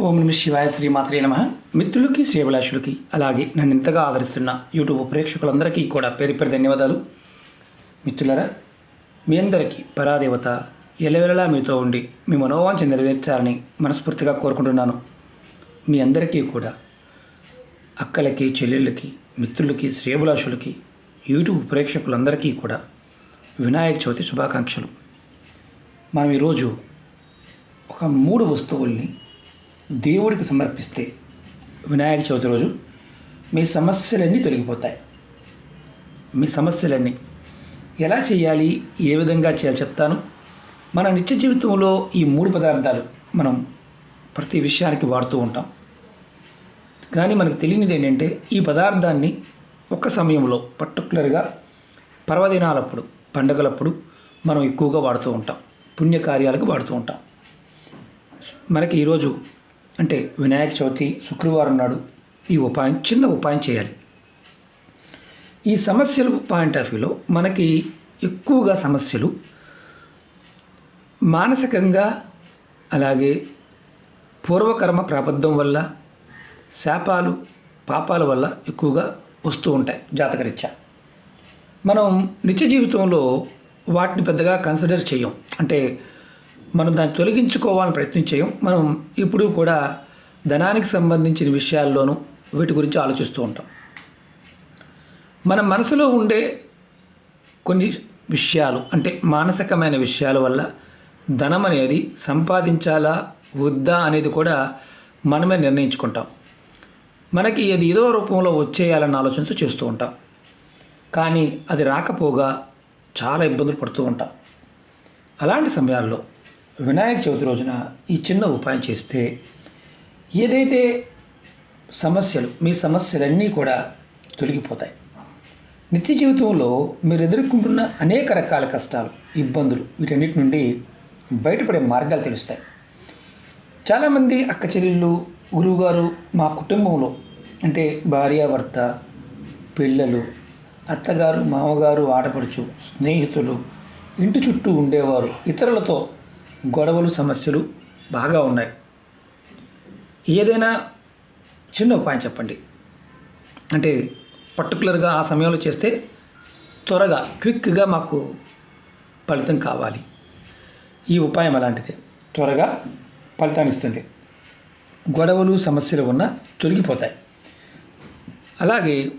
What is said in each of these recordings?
ఓం నమ శివాయ శ్రీమాత్రే నమ. మిత్రులకి శ్రీభిలాషులకి అలాగే నన్ను ఇంతగా ఆదరిస్తున్న యూట్యూబ్ ప్రేక్షకులందరికీ కూడా పేరు పేరు ధన్యవాదాలు. మిత్రులరా మీ అందరికీ పరాదేవత ఎలవెలలా మీతో ఉండి మీ మనోవాంఛ నెరవేర్చాలని మనస్ఫూర్తిగా కోరుకుంటున్నాను. మీ అందరికీ కూడా అక్కలకి చెల్లెళ్ళకి మిత్రులకి శ్రేయభిలాషులకి యూట్యూబ్ ప్రేక్షకులందరికీ కూడా వినాయక చవితి శుభాకాంక్షలు. మనం ఈరోజు ఒక మూడు వస్తువుల్ని దేవుడికి సమర్పిస్తే వినాయక చవితి రోజు మీ సమస్యలన్నీ తొలగిపోతాయి. మీ సమస్యలన్నీ ఎలా చేయాలి? ఏ విధంగా చేయాలి చెప్తాను. మన నిత్య జీవితంలో ఈ మూడు పదార్థాలు మనం ప్రతి విషయానికి వాడుతూ ఉంటాం. కానీ మనకు తెలియనిది ఏంటంటే ఈ పదార్థాన్ని ఒక్క సమయంలో పర్టికులర్గా పర్వదినాలప్పుడు పండగలప్పుడు మనం ఎక్కువగా వాడుతూ ఉంటాం. పుణ్యకార్యాలకు వాడుతూ ఉంటాం. మనకి ఈరోజు అంటే వినాయక చవితి శుక్రవారం నాడు ఈ ఉపాయం చిన్న ఉపాయం చేయాలి. ఈ సమస్యల పాయింట్ ఆఫ్ వ్యూలో మనకి ఎక్కువగా సమస్యలు మానసికంగా అలాగే పూర్వకర్మ ప్రాబద్ధం వల్ల శాపాలు పాపాల వల్ల ఎక్కువగా వస్తూ ఉంటాయి జాతకరీత్యా. మనం నిత్య జీవితంలో వాటిని పెద్దగా కన్సిడర్ చేయం. అంటే మనం దాన్ని తొలగించుకోవాలని ప్రయత్నం చేయం. మనం ఇప్పుడు కూడా ధనానికి సంబంధించిన విషయాల్లోనూ వీటి గురించి ఆలోచిస్తూ ఉంటాం. మన మనసులో ఉండే కొన్ని విషయాలు అంటే మానసికమైన విషయాల వల్ల ధనం అనేది సంపాదించాలా వద్దా అనేది కూడా మనమే నిర్ణయించుకుంటాం. మనకి అది ఏదో రూపంలో వచ్చేయాలన్న ఆలోచనతో చేస్తూ ఉంటాం. కానీ అది రాకపోగా చాలా ఇబ్బందులు పడుతూ ఉంటాం. అలాంటి సమయాల్లో వినాయక చవితి రోజున ఈ చిన్న ఉపాయం చేస్తే ఏదైతే సమస్యలు మీ సమస్యలన్నీ కూడా తొలగిపోతాయి. నిత్య జీవితంలో మీరు ఎదుర్కొంటున్న అనేక రకాల కష్టాలు ఇబ్బందులు వీటన్నిటి నుండి బయటపడే మార్గాలు తెలుస్తాయి. చాలామంది అక్క చెల్లెళ్ళు గురువుగారు మా కుటుంబంలో అంటే భార్యాభర్త పిల్లలు అత్తగారు మామగారు ఆడపడుచు స్నేహితులు ఇంటి చుట్టూ ఉండేవారు ఇతరులతో గొడవలు సమస్యలు బాగా ఉన్నాయి. ఏదైనా చిన్న ఉపాయం చెప్పండి. అంటే పర్టికులర్గా ఆ సమయంలో చేస్తే త్వరగా క్విక్గా మాకు ఫలితం కావాలి. ఈ ఉపాయం అలాంటిదే. త్వరగా ఫలితాన్ని ఇస్తుంది. గొడవలు సమస్యలు ఉన్న తొలగిపోతాయి. అలాగే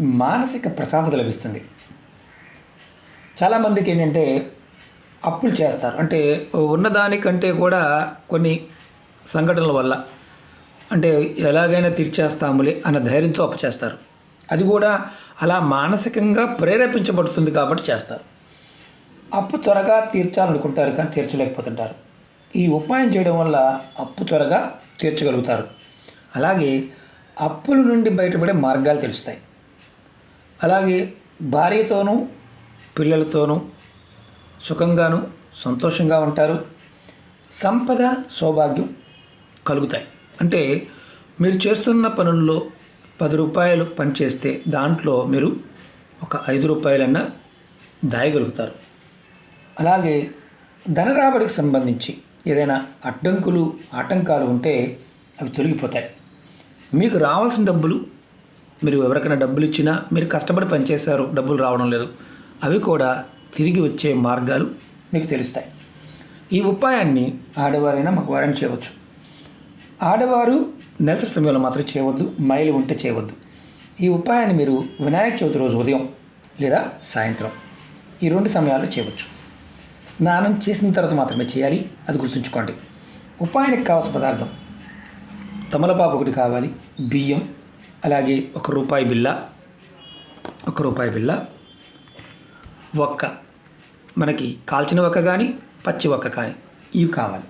మానసిక ప్రశాంతత లభిస్తుంది. చాలామందికి ఏంటంటే అప్పులు చేస్తారు. అంటే ఉన్నదానికంటే కూడా కొన్ని సంఘటనల వల్ల. అంటే ఎలాగైనా తీర్చేస్తాములే అన్న ధైర్యంతో అప్పు చేస్తారు. అది కూడా అలా మానసికంగా ప్రేరేపించబడుతుంది కాబట్టి చేస్తారు. అప్పు త్వరగా తీర్చాలనుకుంటారు కానీ తీర్చలేకపోతుంటారు. ఈ ఉపాయం చేయడం వల్ల అప్పు త్వరగా తీర్చగలుగుతారు. అలాగే అప్పుల నుండి బయటపడే మార్గాలు తెలుస్తాయి. అలాగే భార్యతోనూ పిల్లలతోనూ సుఖంగాను సంతోషంగా ఉంటారు. సంపద సౌభాగ్యం కలుగుతాయి. అంటే మీరు చేస్తున్న పనుల్లో పది రూపాయలు పనిచేస్తే దాంట్లో మీరు ఒక ఐదు రూపాయలన్నా దాయగలుగుతారు. అలాగే ధన రాబడికి సంబంధించి ఏదైనా అడ్డంకులు ఆటంకాలు ఉంటే అవి తొలగిపోతాయి. మీకు రావాల్సిన డబ్బులు మీరు ఎవరికైనా డబ్బులు ఇచ్చినా మీరు కష్టపడి పనిచేశారు డబ్బులు రావడం లేదు. అవి కూడా తిరిగి వచ్చే మార్గాలు మీకు తెలుస్తాయి. ఈ ఉపాయాన్ని ఆడవారైనా మగవారైనా చేయవచ్చు. ఆడవారు నెలసరి సమయంలో మాత్రం చేయవద్దు మైలు ఉంటే చేయవద్దు. ఈ ఉపాయాన్ని మీరు వినాయక చవితి రోజు ఉదయం లేదా సాయంత్రం ఈ రెండు సమయాల్లో చేయవచ్చు. స్నానం చేసిన తర్వాత మాత్రమే చేయాలి అది గుర్తుంచుకోండి. ఉపాయానికి కావాల్సిన పదార్థం తమలపాకు ఒకటి కావాలి బియ్యం అలాగే ఒక రూపాయి బిల్ల ఒక రూపాయి బిల్ల ఒక్క మనకి కాల్చిన ఒక్క కానీ పచ్చి ఒక్క కానీ ఇవి కావాలి.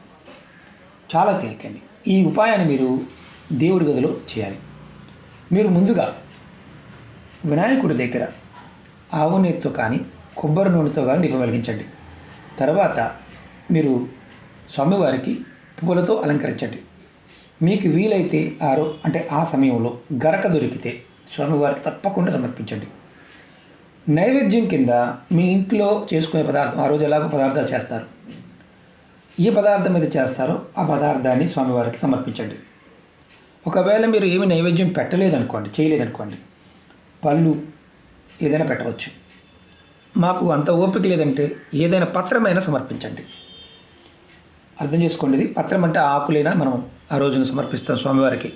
చాలా తేలికండి ఈ ఉపాయాన్ని మీరు దేవుడి గదిలో చేయాలి. మీరు ముందుగా వినాయకుడి దగ్గర ఆవు నెయ్యితో కానీ కొబ్బరి నూనెతో కానీ దీపం వెలిగించండి. తర్వాత మీరు స్వామివారికి పువ్వులతో అలంకరించండి. మీకు వీలైతే ఆరో అంటే ఆ సమయంలో గరక దొరికితే స్వామివారికి తప్పకుండా సమర్పించండి. నైవేద్యం కింద మీ ఇంట్లో చేసుకునే పదార్థం ఆ రోజు ఎలాగో పదార్థాలు చేస్తారు. ఏ పదార్థం మీద చేస్తారో ఆ పదార్థాన్ని స్వామివారికి సమర్పించండి. ఒకవేళ మీరు ఏమి నైవేద్యం పెట్టలేదనుకోండి చేయలేదనుకోండి పళ్ళు ఏదైనా పెట్టవచ్చు. మాకు అంత ఓపిక లేదంటే ఏదైనా పత్రమైనా సమర్పించండి. అర్థం చేసుకోండి పత్రం అంటే ఆకులైనా మనం ఆ రోజున సమర్పిస్తాం స్వామివారికి.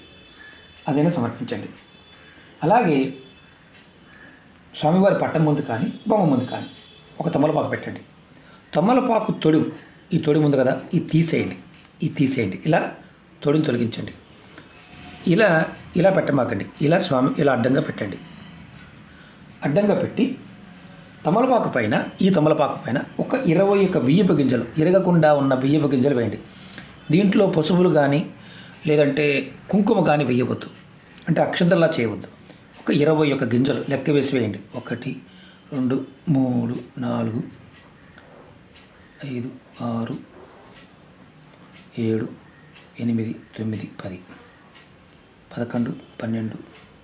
అదైనా సమర్పించండి. అలాగే స్వామివారి పట్టం ముందు కానీ బొమ్మ ముందు కానీ ఒక తమలపాకు పెట్టండి. తమలపాకు తొడి ఈ తొడి ముందు కదా ఇది తీసేయండి ఇది తీసేయండి. ఇలా తొడిని తొలగించండి. ఇలా ఇలా పెట్టమాకండి. ఇలా స్వామి ఇలా అడ్డంగా పెట్టండి. అడ్డంగా పెట్టి తమలపాకు పైన ఈ తమలపాకు పైన ఒక ఇరవై ఒక బియ్యపు గింజలు ఇరగకుండా ఉన్న బియ్యపు గింజలు వేయండి. దీంట్లో పసుపులు కానీ లేదంటే కుంకుమ కానీ వేయవద్దు. అంటే అక్షంతలా చేయవద్దు. ఒక ఇరవై ఒక్క గింజలు లెక్క వేసి వేయండి. ఒకటి రెండు మూడు నాలుగు ఐదు ఆరు ఏడు ఎనిమిది తొమ్మిది పది. పదకొండు పన్నెండు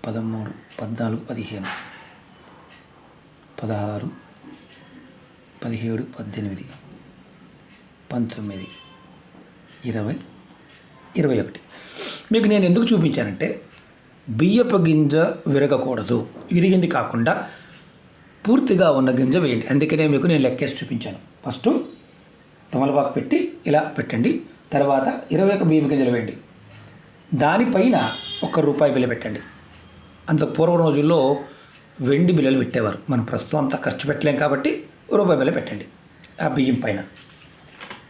పదమూడు పద్నాలుగు పదిహేను. పదహారు పదిహేడు పద్దెనిమిది. పంతొమ్మిది ఇరవై ఇరవై ఒకటి. మీకు నేను ఎందుకు చూపించానంటే బియ్యపు గింజ విరగకూడదు. విరిగింది కాకుండా పూర్తిగా ఉన్న గింజ వేయండి. అందుకనే మీకు నేను లెక్కేసి చూపించాను. ఫస్ట్ తమలపాకు పెట్టి ఇలా పెట్టండి. తర్వాత ఇరవై ఒక బియ్యం గింజలు వేయండి. దానిపైన ఒక్క రూపాయి బిల్ల పెట్టండి. అంత పూర్వ రోజుల్లో వెండి బిల్లలు పెట్టేవారు. మనం ప్రస్తుతం అంతా ఖర్చు పెట్టలేం కాబట్టి రూపాయి బిల్ల పెట్టండి. ఆ బియ్యం పైన.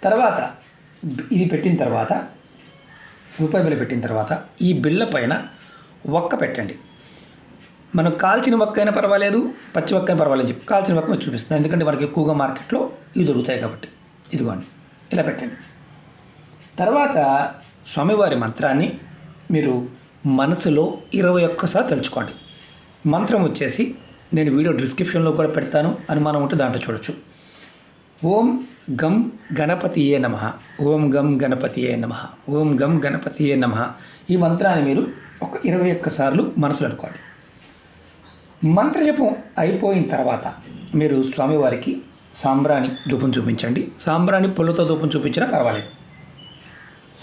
తర్వాత ఇది పెట్టిన తర్వాత రూపాయి బిల్ల పెట్టిన తర్వాత ఈ బిల్ల పైన ఒక్క పెట్టండి. మనం కాల్చిన మొక్క అయినా పర్వాలేదు పచ్చి మొక్క అయినా పర్వాలేదు చెప్పి కాల్చిన మొక్క చూపిస్తుంది ఎందుకంటే మనకి ఎక్కువగా మార్కెట్లో ఇవి దొరుకుతాయి కాబట్టి. ఇదిగోండి ఇలా పెట్టండి. తర్వాత స్వామివారి మంత్రాన్ని మీరు మనసులో ఇరవై ఒక్కసారి తలుచుకోండి. మంత్రం వచ్చేసి నేను వీడియో డిస్క్రిప్షన్లో కూడా పెడతాను అనుమానం ఉంటే దాంట్లో చూడొచ్చు. ఓం గం గణపతియే నమ ఓం గం గణపతియే నమ ఓం గం గణపతియే నమ. ఈ మంత్రాన్ని మీరు ఒక ఇరవై ఒక్కసార్లు మనసులో అనుకోండి మంత్రజపం అయిపోయిన తర్వాత మీరు స్వామివారికి సాంబ్రాణి ధూపం చూపించండి. సాంబ్రాణి పుల్లతో ధూపం చూపించినా పర్వాలేదు.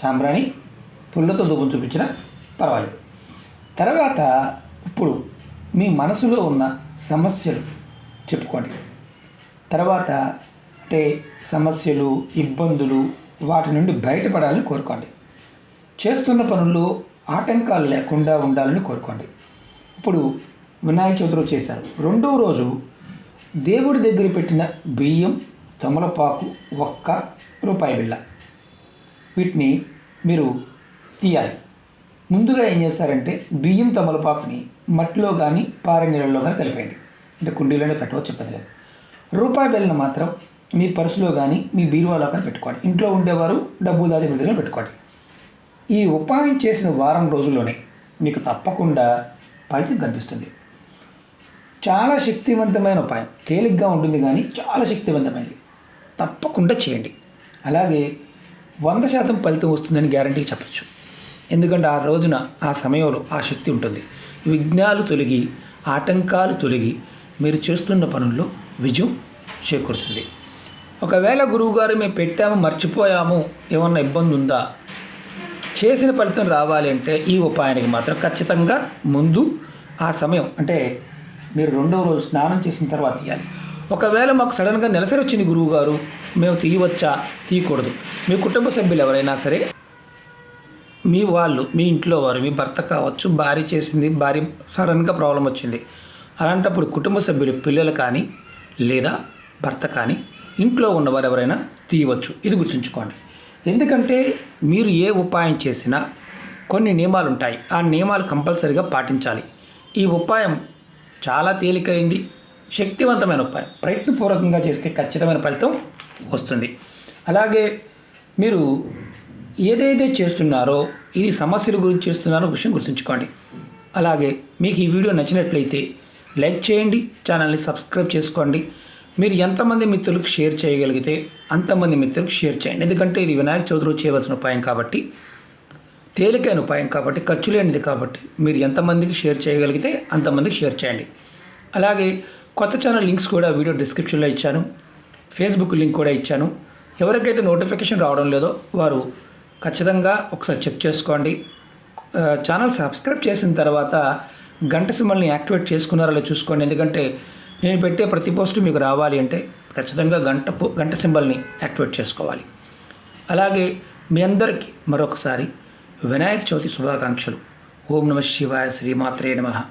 సాంబ్రాణి పుల్లతో ధూపం చూపించినా పర్వాలేదు. తర్వాత ఇప్పుడు మీ మనసులో ఉన్న సమస్యలు చెప్పుకోండి. తర్వాత అంటే సమస్యలు ఇబ్బందులు వాటి నుండి బయటపడాలని కోరుకోండి. చేస్తున్న పనుల్లో ఆటంకాలు లేకుండా ఉండాలని కోరుకోండి. ఇప్పుడు వినాయక చవితి రోజు చేశారు. రెండో రోజు దేవుడి దగ్గర పెట్టిన బియ్యం తమలపాకు ఒక్క రూపాయి బిళ్ళ. వీటిని మీరు తీయాలి. ముందుగా ఏం చేస్తారంటే బియ్యం తమలపాకుని మట్టిలో కానీ పారే నీళ్ళలో కానీ కలిపేయండి. అంటే కుండీలోనే పెట్టవచ్చు చెప్పదు లేదు రూపాయి బిళ్ళను మాత్రం మీ పర్సులో కానీ మీ బీరువాలో కానీ పెట్టుకోండి. ఇంట్లో ఉండేవారు డబ్బు దాచి మీ దగ్గర పెట్టుకోండి. ఈ ఉపాయం చేసిన వారం రోజుల్లోనే మీకు తప్పకుండా ఫలితం కనిపిస్తుంది. చాలా శక్తివంతమైన ఉపాయం. తేలిగ్గా ఉంటుంది కానీ చాలా శక్తివంతమైనది. తప్పకుండా చేయండి. అలాగే వంద శాతం ఫలితం వస్తుందని గ్యారంటీ చెప్పచ్చు. ఎందుకంటే ఆ రోజున ఆ సమయంలో ఆ శక్తి ఉంటుంది. విఘ్నాలు తొలగి ఆటంకాలు తొలగి మీరు చేస్తున్న పనుల్లో విజయం చేకూరుతుంది. ఒకవేళ గురువుగారు మేము పెట్టాము మర్చిపోయాము ఏమన్నా ఇబ్బంది ఉందా చేసిన ఫలితం రావాలి అంటే ఈ ఉపాయానికి మాత్రం ఖచ్చితంగా ముందు ఆ సమయం అంటే మీరు రెండవ రోజు స్నానం చేసిన తర్వాత తీయాలి ఒకవేళ మాకు సడన్గా నెలసరి వచ్చింది గురువు గారు మేము తీయవచ్చా? తీయకూడదు. మీ కుటుంబ సభ్యులు ఎవరైనా సరే మీ వాళ్ళు మీ ఇంట్లో వారు మీ భర్త కావచ్చు భార్య చేసింది భార్య సడన్గా ప్రాబ్లం వచ్చింది. అలాంటప్పుడు కుటుంబ సభ్యులు పిల్లలు కానీ లేదా భర్త కానీ ఇంట్లో ఉన్నవారు ఎవరైనా తీయవచ్చు. ఇది గుర్తుంచుకోండి. ఎందుకంటే మీరు ఏ ఉపాయం చేసినా కొన్ని నియమాలు ఉంటాయి ఆ నియమాలు కంపల్సరీగా పాటించాలి. ఈ ఉపాయం చాలా తేలికైంది. శక్తివంతమైన ఉపాయం. ప్రయత్నపూర్వకంగా చేస్తే ఖచ్చితమైన ఫలితం వస్తుంది. అలాగే మీరు ఏదైతే చేస్తున్నారో ఇది సమస్యల గురించి చేస్తున్నారో విషయం గుర్తుంచుకోండి. అలాగే మీకు ఈ వీడియో నచ్చినట్లయితే లైక్ చేయండి ఛానల్ని సబ్స్క్రైబ్ చేసుకోండి. మీరు ఎంతమంది మిత్రులకు షేర్ చేయగలిగితే అంతమంది మిత్రులకు షేర్ చేయండి. ఎందుకంటే ఇది వినాయక చవితి రోజు చేయవలసిన ఉపాయం కాబట్టి తేలికైన ఉపాయం కాబట్టి ఖర్చు లేనిది కాబట్టి మీరు ఎంతమందికి షేర్ చేయగలిగితే అంతమందికి షేర్ చేయండి. అలాగే కొత్త ఛానల్ లింక్స్ కూడా వీడియో డిస్క్రిప్షన్లో ఇచ్చాను. ఫేస్బుక్ లింక్ కూడా ఇచ్చాను. ఎవరికైతే నోటిఫికేషన్ రావడం లేదో వారు ఖచ్చితంగా ఒకసారి చెక్ చేసుకోండి. ఛానల్ సబ్స్క్రైబ్ చేసిన తర్వాత గంట సింబల్ని యాక్టివేట్ చేసుకున్నారో చూసుకోండి. ఎందుకంటే నేను పెట్టే ప్రతి పోస్టు మీకు రావాలి అంటే ఖచ్చితంగా గంట పో- గంట సింబల్ని యాక్టివేట్ చేసుకోవాలి. అలాగే మీ అందరికీ మరొకసారి వినాయక చవితి శుభాకాంక్షలు. ఓం నమ శివాయ శ్రీమాత్రే నమ.